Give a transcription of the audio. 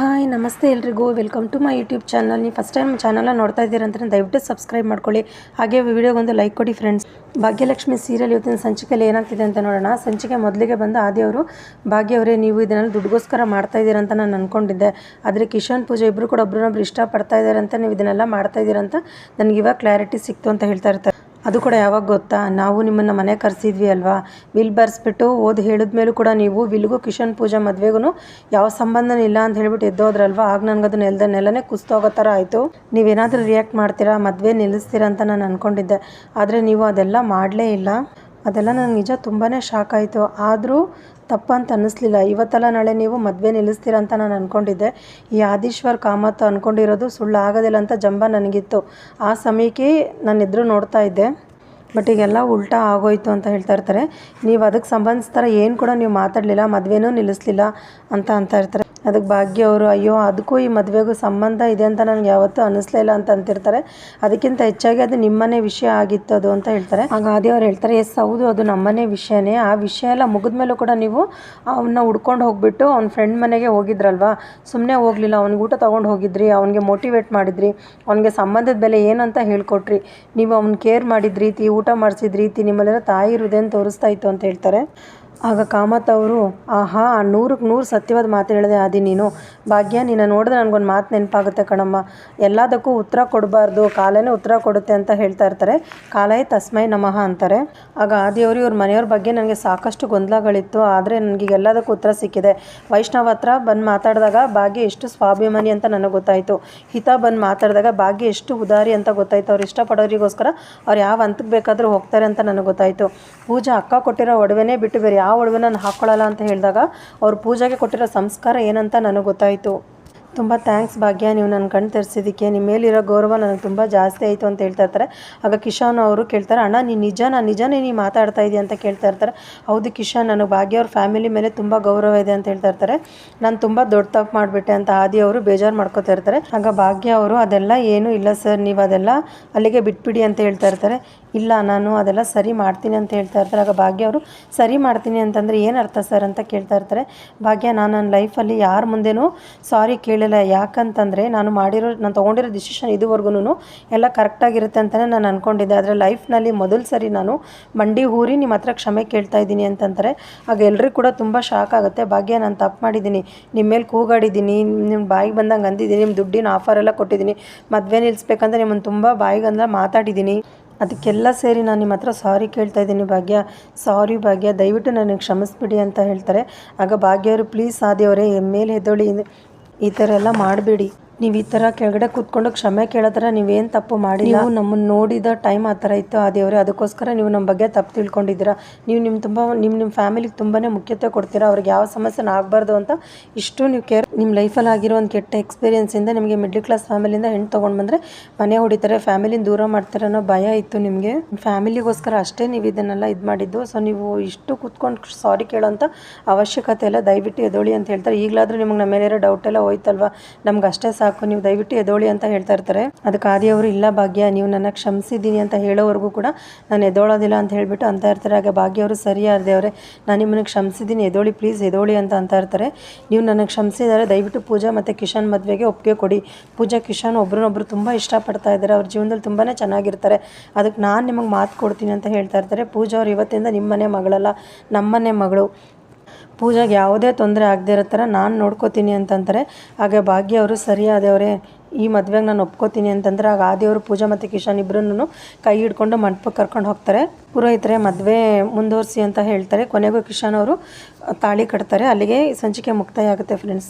Hi, ನಮಸ್ತೆ ಎಲ್ರಿಗೂ. Welcome to my YouTube channel ನೀವು ಫಸ್ಟ್ ಟೈಮ್ ಚಾನಲ್ನ ನೋಡ್ತಾ ಇದ್ದೀರ ಅಂತ ದಯವಿಟ್ಟು ಸಬ್ಸ್ಕ್ರೈಬ್ ಮಾಡ್ಕೊಳ್ಳಿ. ಹಾಗೆ ವಿಡಿಯೋಗೊಂದು ಲೈಕ್ ಕೊಡಿ ಫ್ರೆಂಡ್ಸ್ ಭಾಗ್ಯಲಕ್ಷ್ಮಿ ಸೀರಿಯಲ್ ಇವತ್ತಿನ ಸಂಚಿಕೆಯಲ್ಲಿ ಏನಾಗ್ತಿದೆ ಅಂತ ನೋಡೋಣ. ಸಂಚಿಕೆ ಮೊದಲಿಗೆ ಬಂದು ಆದಿಯವರು ಭಾಗ್ಯವರೇ ನೀವು ಇದನ್ನೆಲ್ಲ ದುಡ್ಡುಗೋಸ್ಕರ ಮಾಡ್ತಾ ಇದ್ದೀರಂತ ಅಂತ ನಾನು ಅಂದ್ಕೊಂಡಿದ್ದೆ ಆದರೆ ಕಿಶನ್, ಪೂಜೆ ಇಬ್ಬರು ಕೂಡ ಒಬ್ರನ್ನೊಬ್ರು ಇಷ್ಟಪಡ್ತಾ ಇದ್ದಾರೆ ಅಂತ ನೀವು ಇದನ್ನೆಲ್ಲ ಮಾಡ್ತಾ ಇದ್ದೀರಂತ ನನಗೆ ಕ್ಲಾರಿಟಿ ಸಿಕ್ತು ಅಂತ ಹೇಳ್ತಾ ಇರ್ತಾರೆ. ಅದು ಕೂಡ ಯಾವಾಗ ಗೊತ್ತಾ? ನಾವು ನಿಮ್ಮನ್ನು ಮನೆ ಕರೆಸಿದ್ವಿ ಅಲ್ವಾ? ವಿಲ್ ಬರ್ಸ್ಬಿಟ್ಟು ಓದಿ ಹೇಳಿದ ಮೇಲೂ ಕೂಡ ನೀವು ವಿಲ್ಗೂ ಕಿಶನ್ ಪೂಜಾ ಮದುವೆಗೂ ಯಾವ ಸಂಬಂಧನೂ ಇಲ್ಲ ಅಂತ ಹೇಳ್ಬಿಟ್ಟು ಎದ್ದೋದ್ರಲ್ವಾ? ಆಗ ನನಗದು ನೆಲದ ನೆಲನೇ ಕುಸ್ತೋಗೋ ಥರ ಆಯಿತು. ನೀವೇನಾದರೂ ರಿಯಾಕ್ಟ್ ಮಾಡ್ತೀರಾ? ಮದುವೆ ನಿಲ್ಲಿಸ್ತೀರಾ ಅಂತ ನಾನು ಅಂದ್ಕೊಂಡಿದ್ದೆ ಆದರೆ ನೀವು ಅದೆಲ್ಲ ಮಾಡಲೇ ಇಲ್ಲ. ಅದೆಲ್ಲ ನನಗೆ ನಿಜ ತುಂಬಾ ಶಾಕ್ ಆಯಿತು. ಆದರೂ ತಪ್ಪಂತ ಅನ್ನಿಸ್ಲಿಲ್ಲ. ಇವತ್ತೆಲ್ಲ ನಾಳೆ ನೀವು ಮದುವೆ ನಿಲ್ಲಿಸ್ತೀರ ಅಂತ ನಾನು ಅಂದ್ಕೊಂಡಿದ್ದೆ ಈ ಆದೀಶ್ವರ್ ಕಾಮತ್ ಅಂದ್ಕೊಂಡಿರೋದು ಸುಳ್ಳು ಆಗೋದಿಲ್ಲ ಅಂತ ಜಂಬ ನನಗಿತ್ತು. ಆ ಸಮಯಕ್ಕೆ ನಾನು ಎದುರು ನೋಡ್ತಾ ಇದ್ದೆ. ಬಟ್ ಈಗೆಲ್ಲ ಉಲ್ಟಾ ಆಗೋಯ್ತು ಅಂತ ಹೇಳ್ತಾ ಇರ್ತಾರೆ. ನೀವು ಅದಕ್ಕೆ ಸಂಬಂಧಿಸ್ತಾರೆ, ಏನು ಕೂಡ ನೀವು ಮಾತಾಡಲಿಲ್ಲ, ಮದುವೆನೂ ನಿಲ್ಲಿಸ್ಲಿಲ್ಲ ಅಂತ ಅಂತ ಇರ್ತಾರೆ. ಅದಕ್ಕೆ ಭಾಗ್ಯ ಅವರು, ಅಯ್ಯೋ, ಅದಕ್ಕೂ ಈ ಮದುವೆಗೂ ಸಂಬಂಧ ಇದೆ ಅಂತ ನನಗೆ ಯಾವತ್ತೂ ಅನಿಸ್ಲೇ ಇಲ್ಲ ಅಂತ ಅಂತಿರ್ತಾರೆ. ಅದಕ್ಕಿಂತ ಹೆಚ್ಚಾಗಿ ಅದು ನಿಮ್ಮನೆ ವಿಷಯ ಆಗಿತ್ತು ಅದು ಅಂತ ಹೇಳ್ತಾರೆ. ಆಗ ಆದಿಯವ್ರು ಹೇಳ್ತಾರೆ, ಎಸ್, ಹೌದು, ಅದು ನಮ್ಮನೆ ವಿಷಯನೇ. ಆ ವಿಷಯ ಎಲ್ಲ ಮುಗಿದ ಮೇಲೂ ಕೂಡ ನೀವು ಅವನ್ನ ಹುಡ್ಕೊಂಡು ಹೋಗ್ಬಿಟ್ಟು ಅವ್ನ ಫ್ರೆಂಡ್ ಮನೆಗೆ ಹೋಗಿದ್ರಲ್ವಾ? ಸುಮ್ಮನೆ ಹೋಗಲಿಲ್ಲ, ಅವ್ನಿಗೆ ಊಟ ತೊಗೊಂಡು ಹೋಗಿದ್ರಿ, ಅವನಿಗೆ ಮೋಟಿವೇಟ್ ಮಾಡಿದ್ರಿ, ಅವನಿಗೆ ಸಂಬಂಧದ ಬೆಲೆ ಏನಂತ ಹೇಳ್ಕೊಟ್ರಿ. ನೀವು ಅವ್ನ ಕೇರ್ ಮಾಡಿದ ರೀತಿ ಊಟ ಮಾಡಿಸಿದ ರೀತಿ ನಿಮ್ಮಲ್ಲೆಲ್ಲ ತಾಯಿ ಹೃದಯ ತೋರಿಸ್ತಾ ಇತ್ತು ಅಂತ ಹೇಳ್ತಾರೆ. ಆಗ ಕಾಮತ್ ಅವರು, ಆಹಾ ನೂರಕ್ಕೆ ನೂರು ಸತ್ಯವಾದ ಮಾತು ಹೇಳಿದೆ ಆದಿ ನೀನು. ಭಾಗ್ಯ, ನಿನ್ನ ನೋಡಿದ್ರೆ ನನಗೊಂದು ಮಾತು ನೆನಪಾಗುತ್ತೆ ಕಣಮ್ಮ. ಎಲ್ಲದಕ್ಕೂ ಉತ್ತರ ಕೊಡಬಾರ್ದು, ಕಾಲನೇ ಉತ್ತರ ಕೊಡುತ್ತೆ ಅಂತ ಹೇಳ್ತಾ ಇರ್ತಾರೆ. ಕಾಲೇ ತಸ್ಮೈ ನಮಃ ಅಂತಾರೆ. ಆಗ ಆದಿಯವರು ಇವ್ರ ಮನೆಯವ್ರ ಬಗ್ಗೆ ನನಗೆ ಸಾಕಷ್ಟು ಗೊಂದಲಗಳಿತ್ತು. ಆದರೆ ನನಗೆ ಎಲ್ಲದಕ್ಕೂ ಉತ್ತರ ಸಿಕ್ಕಿದೆ. ವೈಷ್ಣವ ಹತ್ರ ಬಂದು ಮಾತಾಡಿದಾಗ ಭಾಗ್ಯ ಎಷ್ಟು ಸ್ವಾಭಿಮಾನಿ ಅಂತ ನನಗೆ ಗೊತ್ತಾಯಿತು. ಹಿತ ಬಂದು ಮಾತಾಡಿದಾಗ ಭಾಗ್ಯ ಎಷ್ಟು ಉದಾರಿ ಅಂತ ಗೊತ್ತಾಯಿತು. ಅವ್ರು ಇಷ್ಟಪಡೋರಿಗೋಸ್ಕರ ಅವ್ರು ಯಾವ ಹಂತಕ್ಕೆ ಬೇಕಾದರೂ ಹೋಗ್ತಾರೆ ಅಂತ ನನಗೆ ಗೊತ್ತಾಯಿತು. ಪೂಜಾ ಅಕ್ಕ ಕೊಟ್ಟಿರೋ ಒಡವೆನೇ ಬಿಟ್ಟು ಬೇರೆ ಒಡವೆ ನಾನು ಹಾಕ್ಕೊಳ್ಳಲ್ಲ ಅಂತ ಹೇಳಿದಾಗ ಅವ್ರು ಪೂಜೆಗೆ ಕೊಟ್ಟಿರೋ ಸಂಸ್ಕಾರ ಏನಂತ ನನಗೆ ಗೊತ್ತಾಯಿತು. ತುಂಬ ಥ್ಯಾಂಕ್ಸ್ ಭಾಗ್ಯ, ನೀವು ನನ್ನ ಕಣ್ಣು ತರಿಸಿದ್ದಕ್ಕೆ. ನಿಮ್ಮ ಮೇಲಿರೋ ಗೌರವ ನನಗೆ ತುಂಬ ಜಾಸ್ತಿ ಆಯಿತು ಅಂತ ಹೇಳ್ತಾ ಇರ್ತಾರೆ. ಆಗ ಕಿಶನ್ ಅವರು ಕೇಳ್ತಾರೆ, ಅಣ್ಣ, ನೀನು ನಿಜನಾ ನಿಜನೇ ನೀ ಮಾತಾಡ್ತಾ ಇದೆಯಾ ಅಂತ ಕೇಳ್ತಾ ಇರ್ತಾರೆ. ಹೌದು ಕಿಶನ್, ನನಗೆ ಭಾಗ್ಯ ಅವ್ರ ಫ್ಯಾಮಿಲಿ ಮೇಲೆ ತುಂಬ ಗೌರವ ಇದೆ ಅಂತ ಹೇಳ್ತಾ ಇರ್ತಾರೆ. ನಾನು ತುಂಬ ದೊಡ್ಡ ತಪ್ಪು ಮಾಡಿಬಿಟ್ಟೆ ಅಂತ ಆದಿ ಅವರು ಬೇಜಾರು ಮಾಡ್ಕೋತಾ ಇರ್ತಾರೆ. ಆಗ ಭಾಗ್ಯ ಅವರು, ಅದೆಲ್ಲ ಏನೂ ಇಲ್ಲ ಸರ್, ನೀವು ಅದೆಲ್ಲ ಅಲ್ಲಿಗೆ ಬಿಟ್ಬಿಡಿ ಅಂತ ಹೇಳ್ತಾ ಇರ್ತಾರೆ. ಇಲ್ಲ, ನಾನು ಅದೆಲ್ಲ ಸರಿ ಮಾಡ್ತೀನಿ ಅಂತ ಹೇಳ್ತಾ ಇರ್ತಾರೆ. ಆಗ ಭಾಗ್ಯ ಅವರು, ಸರಿ ಮಾಡ್ತೀನಿ ಅಂತಂದರೆ ಏನು ಅರ್ಥ ಸರ್? ಅಂತ ಕೇಳ್ತಾ ಇರ್ತಾರೆ. ಭಾಗ್ಯ, ನಾನು ನನ್ನ ಲೈಫಲ್ಲಿ ಯಾರ ಮುಂದೆನೂ ಸಾರಿ ಕೇಳಿಲ್ಲ. ಯಾಕಂತಂದರೆ ನಾನು ಮಾಡಿರೋ, ನಾನು ತೊಗೊಂಡಿರೋ ಡಿಸಿಷನ್ ಇದುವರೆಗೂ ಎಲ್ಲ ಕರೆಕ್ಟಾಗಿರುತ್ತೆ ಅಂತಲೇ ನಾನು ಅಂದ್ಕೊಂಡಿದ್ದೆ ಆದರೆ ಲೈಫ್ನಲ್ಲಿ ಮೊದಲು ಸರಿ ನಾನು ಮಂಡಿ ಊರಿ ನಿಮ್ಮ ಹತ್ರ ಕ್ಷಮೆ ಕೇಳ್ತಾ ಇದ್ದೀನಿ ಅಂತಂತಾರೆ. ಆಗ ಎಲ್ಲರಿಗೂ ಕೂಡ ತುಂಬ ಶಾಕ್ ಆಗುತ್ತೆ. ಭಾಗ್ಯ, ನಾನು ತಪ್ಪು ಮಾಡಿದ್ದೀನಿ. ನಿಮ್ಮ ಮೇಲೆ ಕೂಗಾಡಿದ್ದೀನಿ. ನಿಮ್ಮ ಬಾಯಿಗೆ ಬಂದಂಗೆ ಅಂದಿದ್ದೀನಿ. ನಿಮ್ಮ ದುಡ್ಡಿನ ಆಫರ್ ಎಲ್ಲ ಕೊಟ್ಟಿದ್ದೀನಿ. ಮದುವೆ ನಿಲ್ಲಿಸ್ಬೇಕಂದ್ರೆ ನಿಮ್ಮನ್ನು ತುಂಬ ಬಾಯಿಗಂದ ಮಾತಾಡಿದ್ದೀನಿ. ಅದಕ್ಕೆಲ್ಲ ಸೇರಿ ನಾನು ನಿಮ್ಮ ಹತ್ರ ಸಾರಿ ಕೇಳ್ತಾ ಇದ್ದೀನಿ ಭಾಗ್ಯ. ಸಾರಿ ಭಾಗ್ಯ, ದಯವಿಟ್ಟು ನನಗೆ ಕ್ಷಮಿಸ್ಬಿಡಿ ಅಂತ ಹೇಳ್ತಾರೆ. ಆಗ ಭಾಗ್ಯವರು ಪ್ಲೀಸ್ ಆದಿಯವರೇ ಮೇಲೆ ಹೆದ್ದೊಳಿ ಈ ಥರ ಎಲ್ಲ ಮಾಡಬೇಡಿ. ನೀವು ಈ ಥರ ಕೆಳಗಡೆ ಕೂತ್ಕೊಂಡು ಕ್ಷಮೆ ಕೇಳಿದ್ರೆ ನೀವೇನು ತಪ್ಪು ಮಾಡಿ ನೀವು ನಮ್ಮನ್ನು ನೋಡಿದ ಟೈಮ್ ಆ ಥರ ಇತ್ತು ಆ ದೇವರೇ. ಅದಕ್ಕೋಸ್ಕರ ನೀವು ನಮ್ಮ ಬಗ್ಗೆ ತಪ್ಪು ತಿಳ್ಕೊಂಡಿದ್ದೀರಾ? ನೀವು ನಿಮ್ಮ ತುಂಬ ನಿಮ್ಮ ನಿಮ್ಮ ಫ್ಯಾಮಿಲಿಗೆ ತುಂಬಾ ಮುಖ್ಯತೆ ಕೊಡ್ತೀರಾ? ಅವ್ರಿಗೆ ಯಾವ ಸಮಸ್ಯೆನ ಆಗಬಾರ್ದು ಅಂತ ಇಷ್ಟು ನೀವು ಕೇರ್ ನಿಮ್ಮ ಲೈಫಲ್ಲಿ ಆಗಿರೋ ಒಂದು ಕೆಟ್ಟ ಎಕ್ಸ್ಪೀರಿಯೆನ್ಸಿಂದ ನಿಮಗೆ ಮಿಡ್ಲ್ ಕ್ಲಾಸ್ ಫ್ಯಾಮಿಲಿಯಿಂದ ಹೆಣ್ಣು ತೊಗೊಂಡು ಬಂದರೆ ಮನೆ ಹೊಡಿತಾರೆ ಫ್ಯಾಮಿಲಿನ ದೂರ ಮಾಡ್ತಾರೆ ಅನ್ನೋ ಭಯ ಇತ್ತು ನಿಮಗೆ. ಫ್ಯಾಮಿಲಿಗೋಸ್ಕರ ಅಷ್ಟೇ ನೀವು ಇದನ್ನೆಲ್ಲ ಇದು ಮಾಡಿದ್ದು. ಸೊ ನೀವು ಇಷ್ಟು ಕೂತ್ಕೊಂಡು ಸಾರಿ ಕೇಳೋಂಥ ಅವಶ್ಯಕತೆ ಇಲ್ಲ. ದಯವಿಟ್ಟು ಎದೋಳಿ ಅಂತ ಹೇಳ್ತಾರೆ. ಈಗಲಾದರೂ ನಿಮಗೆ ನಮ್ಮ ಮೇಲೆ ಡೌಟ್ ಎಲ್ಲ ಹೋಯ್ತಲ್ವಾ? ನಮ್ಗೆ ಅಷ್ಟೇ ಸಾಕು. ಸಾಕು, ನೀವು ದಯವಿಟ್ಟು ಎದೋಳಿ ಅಂತ ಹೇಳ್ತಾ ಇರ್ತಾರೆ. ಅದಕ್ಕೆ ಆದಿಯವರು ಇಲ್ಲ ಭಾಗ್ಯ, ನೀವು ನನ್ನ ಕ್ಷಮಿಸಿದ್ದೀನಿ ಅಂತ ಹೇಳೋವರೆಗೂ ಕೂಡ ನಾನು ಎದೋಳೋದಿಲ್ಲ ಅಂತ ಹೇಳಿಬಿಟ್ಟು ಅಂತ ಇರ್ತಾರೆ. ಹಾಗೆ ಭಾಗ್ಯವರು ಸರಿ ದೇವರೇ ನಾನು ನಿಮ್ಮನ್ನು ಕ್ಷಮಿಸಿದ್ದೀನಿ, ಎದೋಳಿ ಪ್ಲೀಸ್ ಎದೋಳಿ ಅಂತ ಅಂತ ಇರ್ತಾರೆ. ನೀವು ನನಗೆ ಕ್ಷಮಿಸಿದ್ದಾರೆ ದಯವಿಟ್ಟು ಪೂಜಾ ಮತ್ತು ಕಿಶನ್ ಮದುವೆಗೆ ಒಪ್ಪಿಗೆ ಕೊಡಿ. ಪೂಜಾ, ಕಿಶನ್ ಒಬ್ರನ್ನೊಬ್ರು ತುಂಬ ಇಷ್ಟಪಡ್ತಾ ಇದ್ದಾರೆ. ಅವ್ರ ಜೀವನದಲ್ಲಿ ತುಂಬಾ ಚೆನ್ನಾಗಿರ್ತಾರೆ. ಅದಕ್ಕೆ ನಾನು ನಿಮಗೆ ಮಾತು ಕೊಡ್ತೀನಿ ಅಂತ ಹೇಳ್ತಾ ಇರ್ತಾರೆ. ಪೂಜಾ ಅವ್ರು ಇವತ್ತಿಂದ ನಿಮ್ಮನೆ ಮಗಳಲ್ಲ, ನಮ್ಮನೆ ಮಗಳು. ಪೂಜಾಗೆ ಯಾವುದೇ ತೊಂದರೆ ಆಗದೆ ಇರೋ ಥರ ನಾನು ನೋಡ್ಕೋತೀನಿ ಅಂತಂತಾರೆ. ಹಾಗೆ ಭಾಗ್ಯ ಅವರು ಸರಿಯಾದವರೇ ಈ ಮದುವೆಗೆ ನಾನು ಒಪ್ಕೋತೀನಿ ಅಂತಂದ್ರೆ, ಆಗ ಆದಿಯವರು ಪೂಜಾ ಮತ್ತು ಕಿಶನ್ ಇಬ್ಬರನ್ನು ಕೈ ಹಿಡ್ಕೊಂಡು ಮಂಟಪಕ್ಕೆ ಕರ್ಕೊಂಡು ಹೋಗ್ತಾರೆ. ಪುರೋಹಿತರೆ, ಮದುವೆ ಮುಂದುವರಿಸಿ ಅಂತ ಹೇಳ್ತಾರೆ. ಕೊನೆಗೂ ಕಿಶನ್ ಅವರು ತಾಳಿ ಕಟ್ತಾರೆ. ಅಲ್ಲಿಗೆ ಸಂಚಿಕೆ ಮುಕ್ತಾಯ ಆಗುತ್ತೆ ಫ್ರೆಂಡ್ಸ್